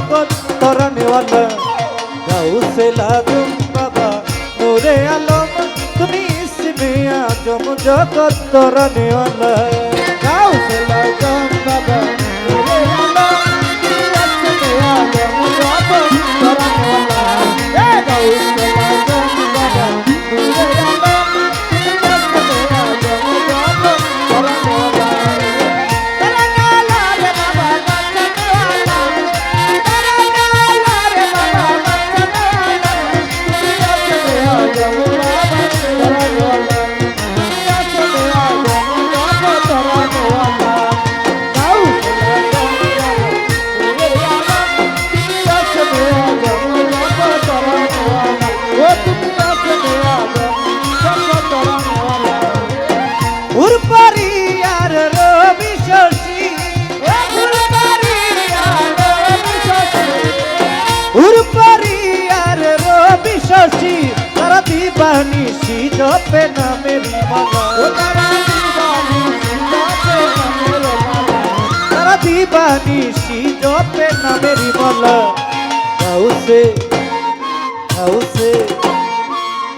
জগৎ তরানেওয়ালা গাউসে লাজম বাবা নূরে আলম তুমি ইসমে আজম জগৎ তরানেওয়ালা জপে নামের তারা দিবানিশি জপে নামের মালা গাউসে গাউসে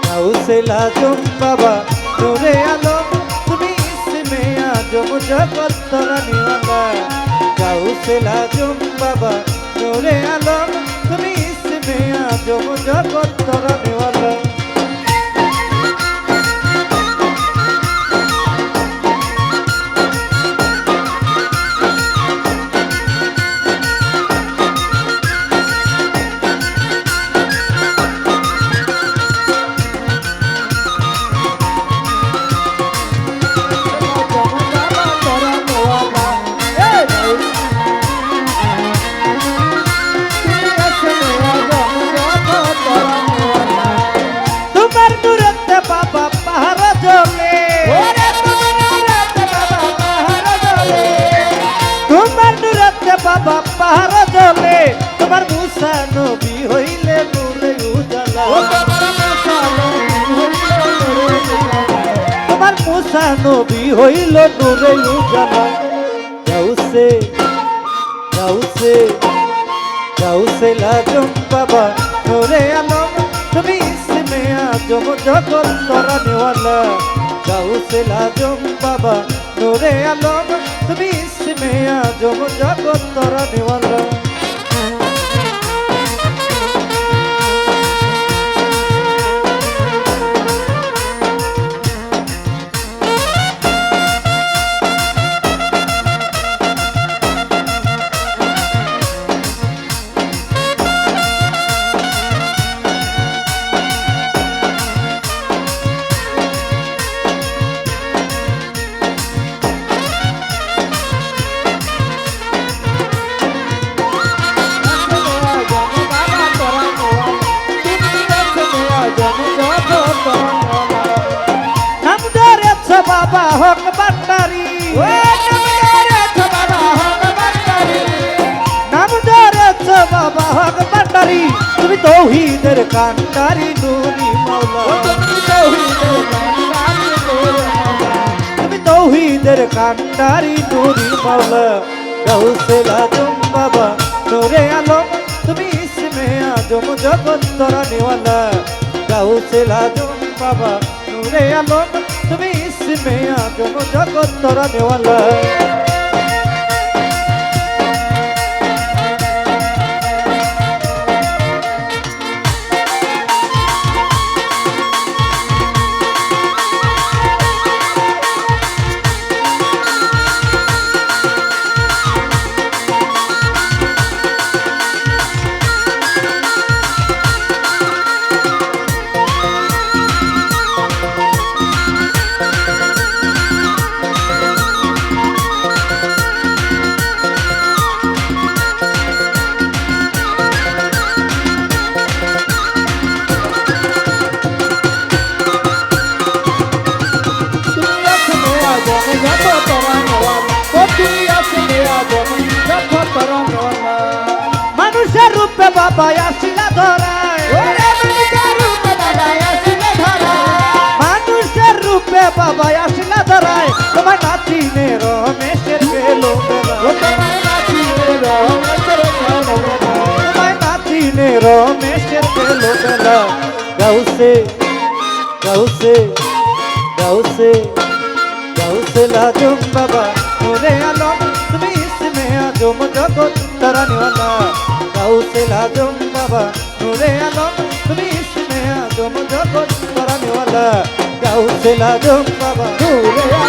গাউসে লাজম বাবা, নূরে আলম, তুমি ইসমে আজম জগৎ তরানিওয়ালা গাউসে লাজম বাবা, নূরে আলম, তুমি ইসমে আজম জগৎ তরানিওয়ালা তোমার মুসা নবী হইলে নূরে উজালা। তোমার মুসা নবী হইল নূরে উজালা। গাউসে গাউসে গাউসে লাজম বাবা। নূরে আলম তুমি ইসমে আজম জগৎ তরানেওয়ালা গাউসে লাজম বাবা নূরে আলম তুমি ইসমে আজম জগৎ তরানেওয়ালা নাম হক বান্ডারি নাম ধরেছ বাবা হক বান্ডারি তুমি তৌহিদের কান্ডারি নুরি মাওলা তুমি তৌহিদের কান্ডারি নুরি মাওলা গাউসে লাজম বাবা নূরে আলম তুমি ইসমে আজম জগৎ তরানিওয়ালা গাউসে লাজম বাবা নূরে আলম তুমি ইসমে কোনো জগৎ তরানিওয়ালা মানুষের বাবাই আসিলা ধরায় মানুষের রূপে বাবাই আসিলা ধরায় তোমার নাচিনে রমেশের বেলো তোমার নাচিনে রমেশের বেলো বেলা গাউসে গাউসে গাউসে গাউসে লাজুম বাবা। ওরে আলম তুমি ইসমে আজম জগৎ তারা নিওয়ালা। গাউসে লাজম বাবা ওরে আলম তুমি ইসমে আজম জগৎ তরানিওয়ালা গাউসে লাজম বাবা নূরে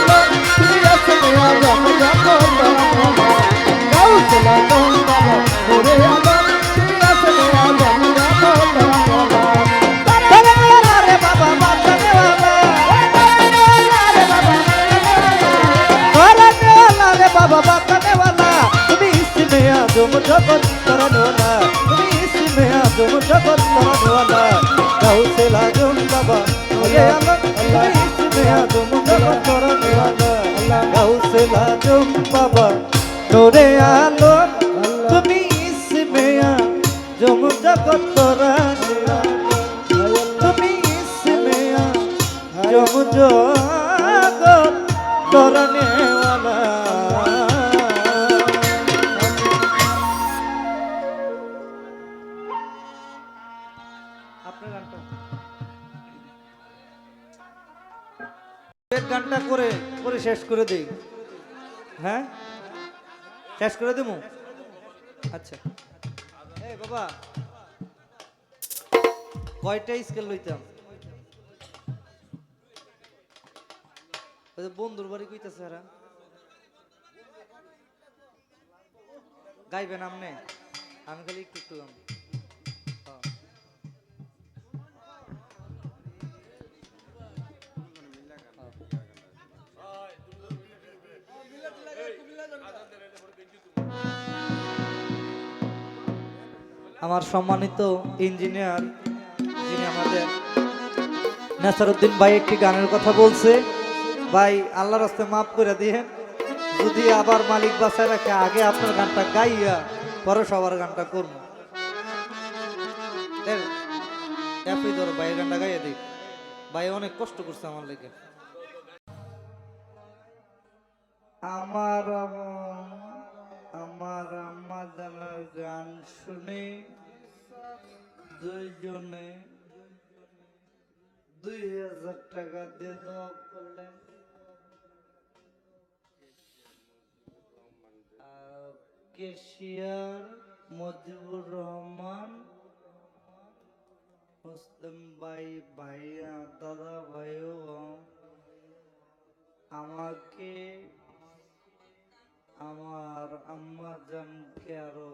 আজম জগৎ তরানিওয়ালা তুমি ইসমে আজম জগৎ তরানিওয়ালা গাউসে লাজম বাবা ওরে আলম তুমি ইসমে আজম জগৎ তরানিওয়ালা গাউসে লাজম বাবা, নোরে আলম তুমি ইসমে আজম জগৎ তরানিওয়ালা তুমি ইসমে আজম জগৎ তরানিওয়ালা করে শেষ করে দেই। হ্যাঁ? শেষ করে দেবো? আচ্ছা। এই বাবা। কয়টা স্কেল লইতাম? বন্ধুর বাড়ি কইতাছে এরা। গাইবেন আমনে আমি খালি একটু একটু গাম। আমার সম্মানিত ইঞ্জিনিয়ার যিনি আমাদের নাসারুদ্দিন ভাই একটি গানের কথা বলছে। ভাই আল্লাহ রাস্তায় মাফ করে দিয়ে যদি আবার মালিক বাসায় রাখে, আগে আপনার গানটা গাইয়া পরে সবার গানটা করব। ধরো ভাই গানটা গাইয়া দিই। ভাই, অনেক কষ্ট করছে আমার লেগে। আমার আম- আমার আম্মা জানার গান শুনে দুইজনে দুই হাজার টাকা দিয়ে দেওয়া করলেন। কেশিয়ার মজিবুর রহমান, মুসলিম ভাই, ভাইয়া, দাদা ভাইও, আমাকে আমার আম্মা জানকে আরও